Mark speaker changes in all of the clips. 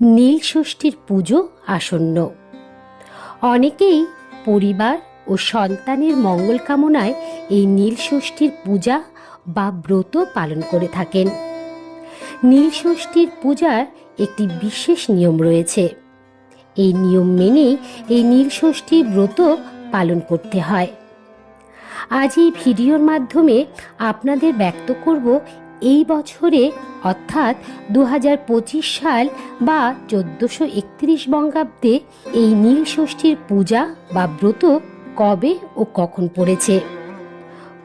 Speaker 1: নীল ষষ্ঠীর পুজো আসন্ন। অনেকেই পরিবার ও সন্তানের মঙ্গল কামনায় এই নীল ষষ্ঠীর পূজা বা ব্রত পালন করে থাকেন। নীল ষষ্ঠীর পূজার একটি বিশেষ নিয়ম রয়েছে। এই নিয়ম মেনেই এই নীল ষষ্ঠী ব্রত পালন করতে হয়। আজ এই ভিডিওর মাধ্যমে আপনাদের ব্যক্ত করব এই বছরে, অর্থাৎ দু হাজার পঁচিশ সাল বা চোদ্দোশো একত্রিশ বঙ্গাব্দে, এই নীল ষষ্ঠীর পূজা বা ব্রত কবে ও কখন পড়েছে?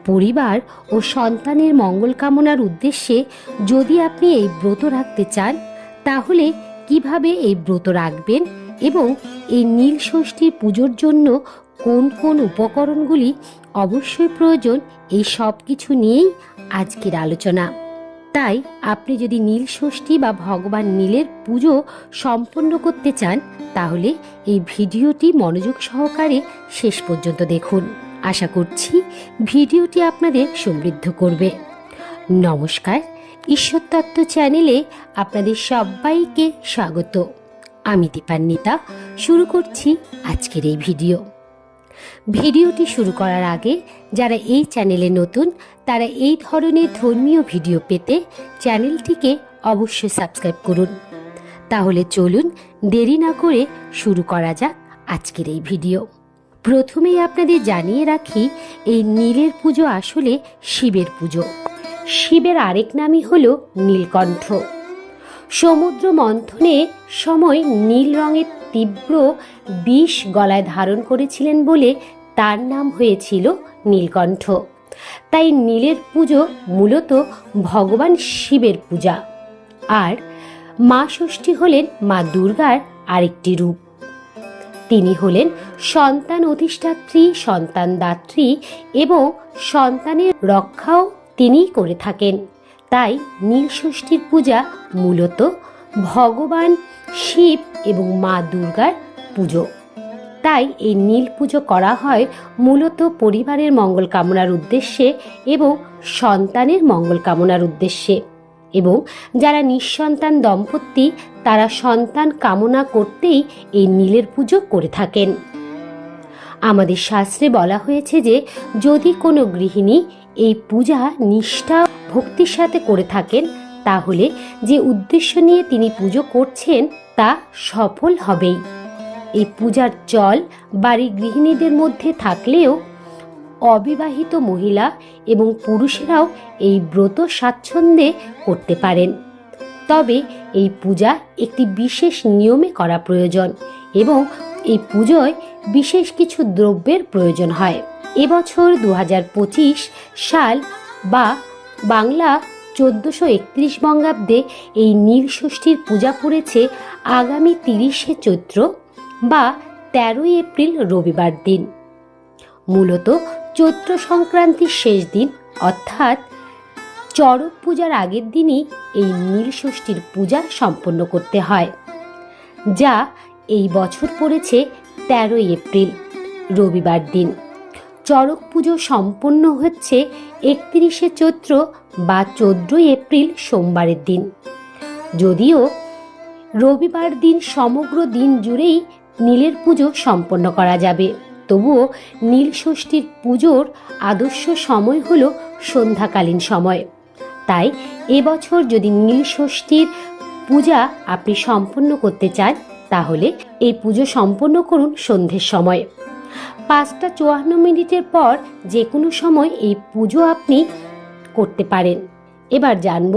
Speaker 1: পরিবার ও সন্তানের মঙ্গল কামনার উদ্দেশ্যে যদি আপনি এই ব্রত রাখতে চান, তাহলে কীভাবে এই ব্রত রাখবেন এবং এই নীল ষষ্ঠীর পুজোর জন্য কোন কোন উপকরণগুলি অবশ্যই প্রয়োজন, এই সব কিছু নিয়েই আজকের আলোচনা। তাই আপনি যদি নীল ষষ্ঠী বা ভগবান নীলের পুজো সম্পন্ন করতে চান, তাহলে এই ভিডিওটি মনোযোগ সহকারে শেষ পর্যন্ত দেখুন। আশা করছি ভিডিওটি আপনাদের সমৃদ্ধ করবে। নমস্কার ঈশ্বরতত্ত্ব চ্যানেলে আপনাদের সবাইকে স্বাগত। আমি দীপান্বিতা, শুরু করছি আজকের এই ভিডিও। ভিডিওটি শুরু করার আগে যারা এই চ্যানেলে নতুন, তারা এই ধরনের ধর্মীয় ভিডিও পেতে চ্যানেলটিকে অবশ্যই সাবস্ক্রাইব করুন। তাহলে চলুন দেরি না করে শুরু করা যাক আজকের এই ভিডিও। প্রথমেই আপনাদের জানিয়ে রাখি, এই নীলের পুজো আসলে শিবের পুজো। শিবের আরেক নামই হল নীলকণ্ঠ। সমুদ্র মন্থনে সময় নীল রঙের তীব্র বিষ গলায় ধারণ করেছিলেন বলে তার নাম হয়েছিল নীলকণ্ঠ। তাই নীলের পুজো মূলত ভগবান শিবের পূজা। আর মা ষষ্ঠী হলেন মা দুর্গার আরেকটি রূপ। তিনি হলেন সন্তান অধিষ্ঠাত্রী, সন্তান দাত্রী এবং সন্তানের রক্ষাও তিনিই করে থাকেন। তাই নীল ষষ্ঠীর পূজা মূলত ভগবান, শিব এবং মা দুর্গার পুজো। তাই এই নীল পুজো করা হয় মূলত পরিবারের মঙ্গল কামনার উদ্দেশ্যে এবং সন্তানের মঙ্গল কামনার উদ্দেশ্যে। এবং যারা নিঃসন্তান দম্পতি, তারা সন্তান কামনা করতেই এই নীলের পুজো করে থাকেন। আমাদের শাস্ত্রে বলা হয়েছে যে, যদি কোনো গৃহিণী এই পূজা নিষ্ঠা ভক্তির সাথে করে থাকেন, তাহলে যে উদ্দেশ্য নিয়ে তিনি পুজো করছেন তা সফল হবেই। এই পূজার চল বাড়ির গৃহিণীদের মধ্যে থাকলেও অবিবাহিত মহিলা এবং পুরুষেরাও এই ব্রত স্বাচ্ছন্দ্যে করতে পারেন। তবে এই পূজা একটি বিশেষ নিয়মে করা প্রয়োজন এবং এই পুজোয় বিশেষ কিছু দ্রব্যের প্রয়োজন হয়। এবছর দু হাজার পঁচিশ সাল বা বাংলা চোদ্দোশো একত্রিশ বঙ্গাব্দে এই নীলষষ্ঠীর পূজা পড়েছে আগামী তিরিশে চৈত্র বা তেরোই এপ্রিল রবিবার দিন। মূলত চৈত্র সংক্রান্তির শেষ দিন, অর্থাৎ চড়ক পূজার আগের দিনই এই নীলষষ্ঠীর পূজা সম্পন্ন করতে হয়, যা এই বছর পড়েছে তেরোই এপ্রিল, রবিবার দিন। চড়ক পুজো সম্পন্ন হচ্ছে একত্রিশে চৈত্র বা চোদ্দই এপ্রিল সোমবারের দিন। যদিও রবিবার দিন সমগ্র দিন জুড়েই নীলের পুজো সম্পন্ন করা যাবে। তবুও নীল ষষ্ঠীর পুজোর আদর্শ সময় হল সন্ধ্যাকালীন সময়। তাই এবছর যদি নীল ষষ্ঠীর পূজা আপনি সম্পন্ন করতে চান, তাহলে এই পুজো সম্পন্ন করুন সন্ধ্যের সময়। পাঁচটা চুয়ান্ন মিনিটের পর যে কোনো সময় এই পুজো আপনি করতে পারেন। এবার জানব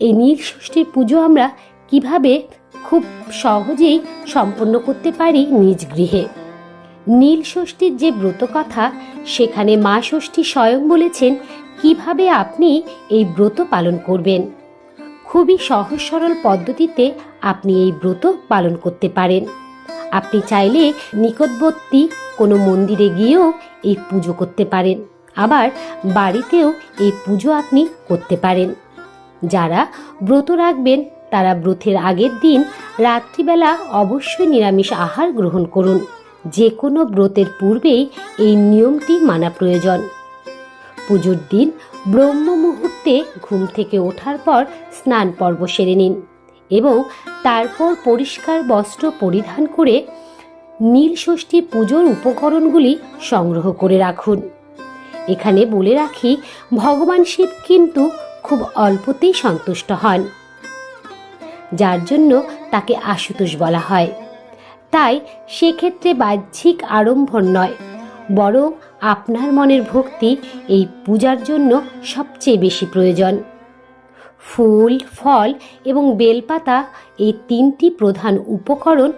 Speaker 1: এই নীল ষষ্ঠীর পুজো আমরা কীভাবে খুব সহজেই সম্পন্ন করতে পারি নিজ গৃহে। নীল ষষ্ঠীর যে ব্রত কথা, সেখানে মা ষষ্ঠী স্বয়ং বলেছেন কীভাবে আপনি এই ব্রত পালন করবেন। খুবই সহজ সরল পদ্ধতিতে আপনি এই ব্রত পালন করতে পারেন। আপনি চাইলে নিকটবর্তী কোনো মন্দিরে গিয়েও এই পুজো করতে পারেন। আবার বাড়িতেও এই পুজো আপনি করতে পারেন। যারা ব্রত রাখবেন, তারা ব্রতের আগের দিন রাত্রিবেলা অবশ্যই নিরামিষ আহার গ্রহণ করুন। যে কোনো ব্রতের পূর্বেই এই নিয়মটি মানা প্রয়োজন। পুজোর দিন ব্রহ্ম মুহূর্তে ঘুম থেকে ওঠার পর স্নান পর্ব সেরে নিন। এবং তারপর পরিষ্কার বস্ত্র পরিধান করে নীলষষ্ঠী পুজোর উপকরণগুলি সংগ্রহ করে রাখুন। এখানে বলে রাখি, ভগবান শিব কিন্তু খুব অল্পতেই সন্তুষ্ট হন, যার জন্য তাকে আশুতোষ বলা হয়। তাই সেক্ষেত্রে বাহ্যিক আড়ম্বর নয়, বরং আপনার মনের ভক্তি এই পূজার জন্য সবচেয়ে বেশি প্রয়োজন। ফুল, ফল এবং বেলপাতা এই তিনটি প্রধান উপকরণ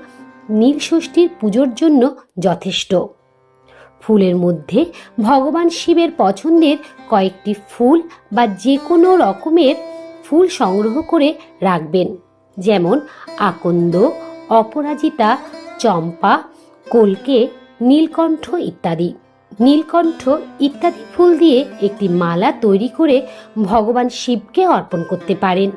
Speaker 1: নীলষষ্ঠীর পুজোর জন্য যথেষ্ট। ফুলের মধ্যে ভগবান শিবের পছন্দের কয়েকটি ফুল বা যে কোনো রকমের ফুল সংগ্রহ করে রাখবেন, যেমন আকন্দ, অপরাজিতা, চম্পা, কলকে, নীলকণ্ঠ ইত্যাদি। নীলকণ্ঠ ইত্যাদি ফুল দিয়ে একটি মালা তৈরি করে ভগবান শিবকে অর্পণ করতে পারেন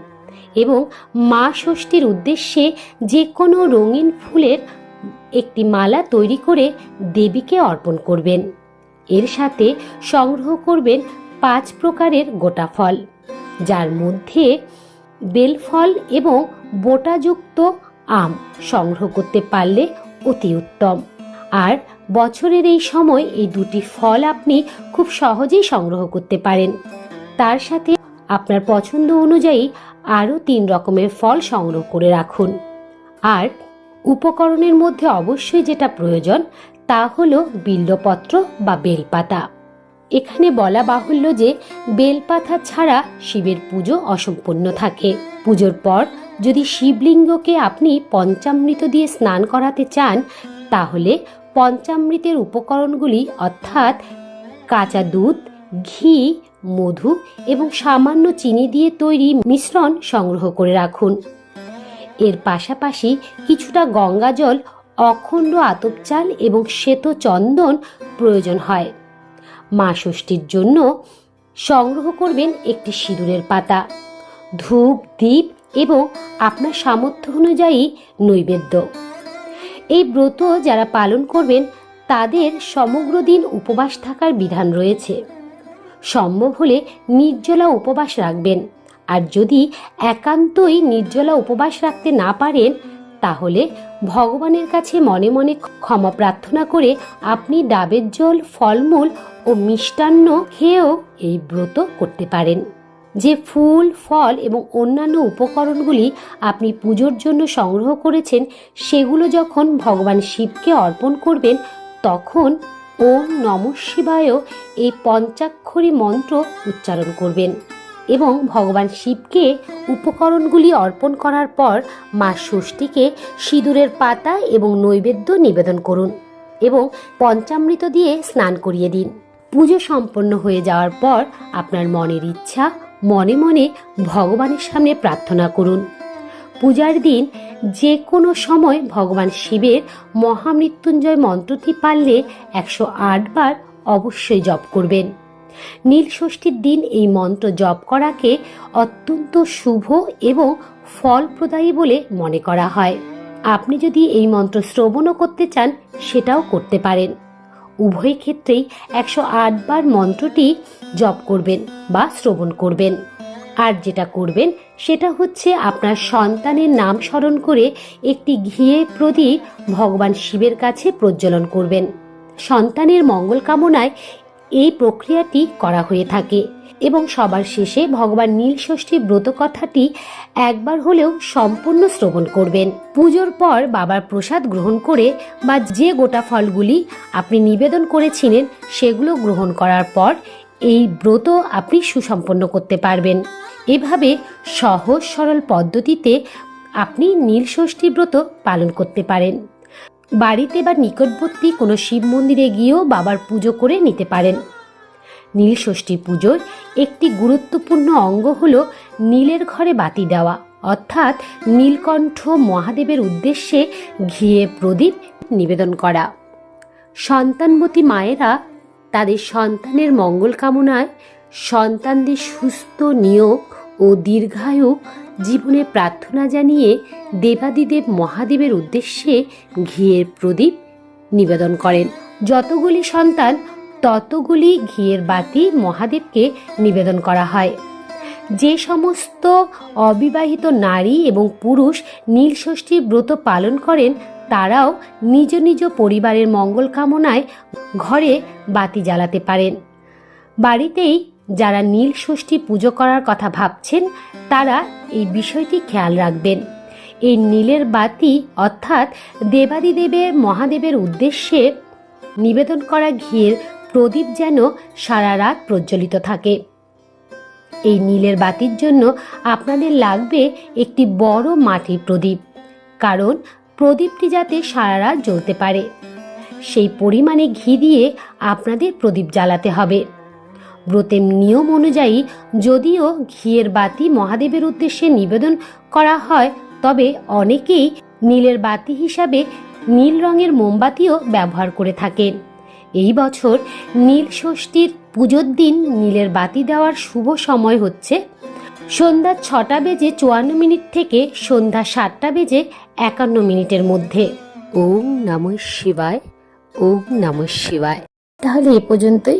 Speaker 1: এবং মা ষষ্ঠীর উদ্দেশ্যে যে কোনো রঙিন ফুলের একটি মালা তৈরি করে দেবীকে অর্পণ করবেন। এর সাথে সংগ্রহ করবেন পাঁচ প্রকারের গোটা ফল, যার মধ্যে বেলফল এবং বোটাযুক্ত আম সংগ্রহ করতে পারলে অতি উত্তম। আর বছরের এই সময় এই দুটি ফল আপনি খুব সহজেই সংগ্রহ করতে পারেন। তার সাথে আপনার পছন্দ অনুযায়ী আরও তিন রকমের ফল সংগ্রহ করে রাখুন। আর উপকরণের মধ্যে অবশ্যই যেটা প্রয়োজন তা হলো বিল্লপত্র বা বেলপাতা। এখানে বলা বাহুল্য যে বেলপাতা ছাড়া শিবের পুজো অসম্পূর্ণ থাকে। পুজোর পর যদি শিবলিঙ্গকে আপনি পঞ্চামৃত দিয়ে স্নান করাতে চান, তাহলে পঞ্চামৃতের উপকরণগুলি অর্থাৎ কাঁচা দুধ, ঘি, মধু এবং সামান্য চিনি দিয়ে তৈরি মিশ্রণ সংগ্রহ করে রাখুন। এর পাশাপাশি কিছুটা গঙ্গা জল, অখণ্ড আতপ চাল এবং শ্বেত চন্দন প্রয়োজন হয়। মা ষষ্ঠীর জন্য সংগ্রহ করবেন একটি সিঁদুরের পাতা। ধূপ দ্বীপ এবং আপনার সামর্থ্য অনুযায়ী নৈবেদ্য। এই ব্রত যারা পালন করবেন, তাদের সমগ্র দিন উপবাস থাকার বিধান রয়েছে। সম্ভব হলে নির্জলা উপবাস রাখবেন। আর যদি একান্তই নির্জলা উপবাস রাখতে না পারেন, তাহলে ভগবানের কাছে মনে মনে ক্ষমা প্রার্থনা করে আপনি ডাবের জল, ফলমূল ও মিষ্টান্ন খেয়েও এই ব্রত করতে পারেন। যে ফুল, ফল এবং অন্যান্য উপকরণগুলি আপনি পুজোর জন্য সংগ্রহ করেছেন, সেগুলো যখন ভগবান শিবকে অর্পণ করবেন, তখন ওম নম শিবায় এই পঞ্চাক্ষরী মন্ত্র উচ্চারণ করবেন এবং ভগবান শিবকে উপকরণগুলি অর্পণ করার পর মা ষষ্ঠীকে সিঁদুরের পাতা এবং নৈবেদ্য নিবেদন করুন এবং পঞ্চামৃত দিয়ে স্নান করিয়ে দিন। পুজো সম্পন্ন হয়ে যাওয়ার পর আপনার মনের ইচ্ছা মনে মনে ভগবানের সামনে প্রার্থনা করুন। পূজার দিন যে কোনো সময় ভগবান শিবের মহামৃত্যুঞ্জয় মন্ত্রটি পারলে একশো বার অবশ্যই জপ করবেন। নীল ষষ্ঠীর দিন এই মন্ত্র জপ করাকে অত্যন্ত শুভ এবং ফলপ্রদায়ী বলে মনে করা হয়। আপনি যদি এই মন্ত্র শ্রবণও করতে চান, সেটাও করতে পারেন। উভয় ক্ষেত্রেই একশো বার মন্ত্রটি জপ করবেন বা শ্রবণ করবেন। আর যেটা করবেন, সেটা হচ্ছে আপনার সন্তানের নাম স্মরণ করে একটি ঘিয়ে প্রদীপ ভগবান শিবের কাছে প্রজ্বলন করবেন। সন্তানের মঙ্গল কামনায় এই প্রক্রিয়াটি করা হয়ে থাকে এবং সবার শেষে ভগবান নীলষষ্ঠী ব্রত কথাটি একবার হলেও সম্পূর্ণ শ্রবণ করবেন। পুজোর পর বাবার প্রসাদ গ্রহণ করে বা যে গোটা ফলগুলি আপনি নিবেদন করেছিলেন সেগুলো গ্রহণ করার পর এই ব্রত আপনি সুসম্পন্ন করতে পারবেন। এভাবে সহজ সরল পদ্ধতিতে আপনি নীলষষ্ঠী ব্রত পালন করতে পারেন। বাড়িতে বা নিকটবর্তী কোনো শিব মন্দিরে গিয়েও বাবার পুজো করে নিতে পারেন। নীলষষ্ঠী পুজোর একটি গুরুত্বপূর্ণ অঙ্গ হল নীলের ঘরে বাতি দেওয়া। অর্থাৎ নীলকণ্ঠ মহাদেবের উদ্দেশ্যে ঘিয়ে প্রদীপ নিবেদন করা। সন্তানবতী মায়েরা তাদের সন্তানের মঙ্গল কামনায় সন্তানদের সুস্থ নিয়োগ ও দীর্ঘায়ু জীবনে প্রার্থনা জানিয়ে দেবাদিদেব মহাদেবের উদ্দেশ্যে ঘিয়ের প্রদীপ নিবেদন করেন। যতগুলি সন্তান, ততগুলি ঘিয়ের বাতি মহাদেবকে নিবেদন করা হয়। যে সমস্ত অবিবাহিত নারী এবং পুরুষ নীলষষ্ঠীর ব্রত পালন করেন, তারাও নিজ নিজ পরিবারের মঙ্গল কামনায় ঘরে বাতি জ্বালাতে পারেন। বাড়িতেই যারা নীল ষষ্ঠী পুজো করার কথা ভাবছেন, তারা এই বিষয়টি খেয়াল রাখবেন। এই নীলের বাতি অর্থাৎ দেবাদিদেবের মহাদেবের উদ্দেশ্যে নিবেদন করা ঘিয়ের প্রদীপ যেন সারা রাত প্রজ্বলিত থাকে। এই নীলের বাতির জন্য আপনাদের লাগবে একটি বড় মাটির প্রদীপ, কারণ প্রদীপটি যাতে সারা রাত জ্বলতে পারে। সেই পরিমাণে ঘি দিয়ে আপনাদের প্রদীপ জ্বালাতে হবে। ব্রতের নিয়ম অনুযায়ী যদিও ঘিয়ের বাতি মহাদেবের উদ্দেশ্যে নিবেদন করা হয়, তবে অনেকেই নীলের বাতি হিসাবে নীল রঙের মোমবাতিও ব্যবহার করে থাকেন। এই বছর নীল ষষ্ঠীর পুজোর দিন নীলের বাতি দেওয়ার শুভ সময় হচ্ছে সন্ধ্যা ছটা বেজে চুয়ান্ন মিনিট থেকে সন্ধ্যা সাতটা বেজে একান্ন মিনিটের মধ্যে। ওম নম শিবায়, ওম নম শিবায়। তাহলে এ পর্যন্তই।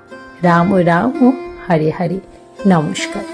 Speaker 1: রাম রাম হরে হরে নমস্কার